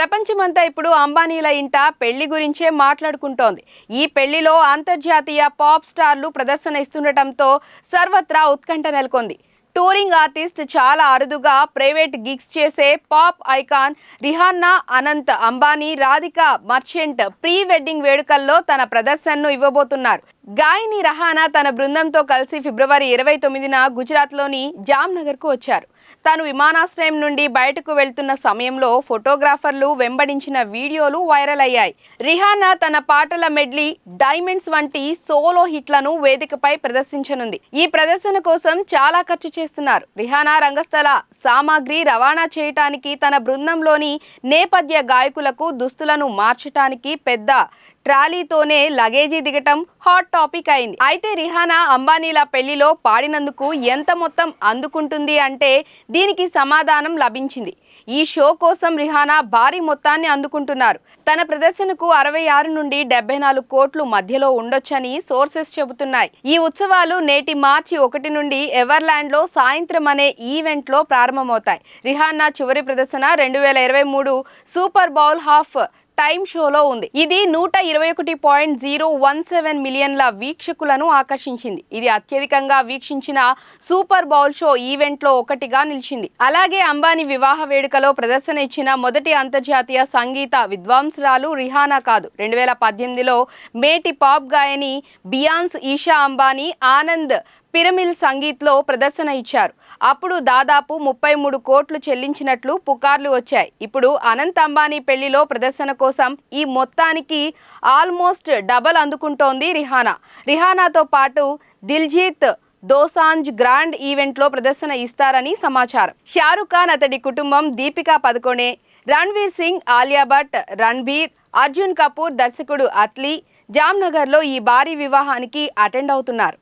ప్రపంచమంతా ఇప్పుడు అంబానీల ఇంట పెళ్ళి గురించే మాట్లాడుకుంటోంది. ఈ పెళ్ళిలో అంతర్జాతీయ పాప్ స్టార్లు ప్రదర్శన ఇస్తుండటంతో సర్వత్రా ఉత్కంఠ నెలకొంది. టూరింగ్ ఆర్టిస్ట్ చాలా అరుదుగా ప్రైవేట్ గిగ్స్ చేసే pop icon Rihanna Anant Ambani Radhika Merchant pre wedding వేడుకల్లో తన ప్రదర్శనను ఇవ్వబోతున్నారు. గాయని రహానా తన బృందంతో కలిసి ఫిబ్రవరి ఇరవై తొమ్మిదిన గుజరాత్లోని జామ్నగర్కు వచ్చారు. తాను విమానాశ్రయం నుండి బయటకు వెళ్తున్న సమయంలో ఫోటోగ్రాఫర్లు వెంబడించిన వీడియోలు వైరల్ అయ్యాయి. రిహానా తన పాటల మెడ్లీ డైమండ్స్ వంటి సోలో హిట్లను వేదికపై ప్రదర్శించనుంది. ఈ ప్రదర్శన కోసం చాలా ఖర్చు చేస్తున్నారు. రిహానా రంగస్థల సామాగ్రి రవాణా చేయటానికి తన బృందంలోని నేపథ్య గాయకులకు దుస్తులను మార్చటానికి పెద్ద ట్రాలీతోనే లగేజీ దిగటం హాట్ టాపిక్ అయింది. అయితే రిహానా అంబానీల పెళ్ళిలో పాడినందుకు ఎంత మొత్తం అందుకుంటుంది అంటే దీనికి సమాధానం లభించింది. ఈ షో కోసం రిహానా భారీ మొత్తాన్ని అందుకుంటున్నారు. తన ప్రదర్శనకు అరవై ఆరు నుండి డెబ్బై నాలుగు కోట్లు మధ్యలో ఉండొచ్చని సోర్సెస్ చెబుతున్నాయి. ఈ ఉత్సవాలు నేటి మార్చి ఒకటి నుండి ఎవర్లాండ్లో సాయంత్రం అనే ఈవెంట్లో ప్రారంభమవుతాయి. రిహానా చివరి ప్రదర్శన రెండు వేల ఇరవై మూడు సూపర్ బౌల్ హాఫ్ టైమ్ షోలో ఉంది. ఇది నూట ఇరవై ఒకటి పాయింట్ జీరో వన్ సెవెన్ మిలియన్ల వీక్షకులను ఆకర్షించింది. ఇది అత్యధికంగా వీక్షించిన సూపర్ బౌల్ షో ఈవెంట్లో ఒకటిగా నిలిచింది. అలాగే అంబానీ వివాహ వేడుకలో ప్రదర్శన ఇచ్చిన మొదటి అంతర్జాతీయ సంగీత విద్వాంసురాలు రిహానా కాదు. రెండు వేల పద్దెనిమిదిలో మేటి పాప్ గాయని బియాన్స్ ఈషా అంబానీ ఆనంద్ పిరమిల్ సంగీత్లో ప్రదర్శన ఇచ్చారు. అప్పుడు దాదాపు ముప్పై మూడు కోట్లు చెల్లించినట్లు పుకార్లు వచ్చాయి. ఇప్పుడు అనంత్ అంబానీ పెళ్ళిలో ప్రదర్శన కోసం ఈ మొత్తానికి ఆల్మోస్ట్ డబల్ అందుకుంటోంది రిహానా. రిహానాతో పాటు దిల్జీత్ దోసాంజ్ గ్రాండ్ ఈవెంట్లో ప్రదర్శన ఇస్తారని సమాచారం. షారుఖ్ ఖాన్ అతడి కుటుంబం దీపికా పదుకొనే రణ్వీర్ సింగ్ ఆలియా భట్ రణ్బీర్ అర్జున్ కపూర్ దర్శకుడు అత్లీ జామ్నగర్లో ఈ భారీ వివాహానికి అటెండ్ అవుతున్నారు.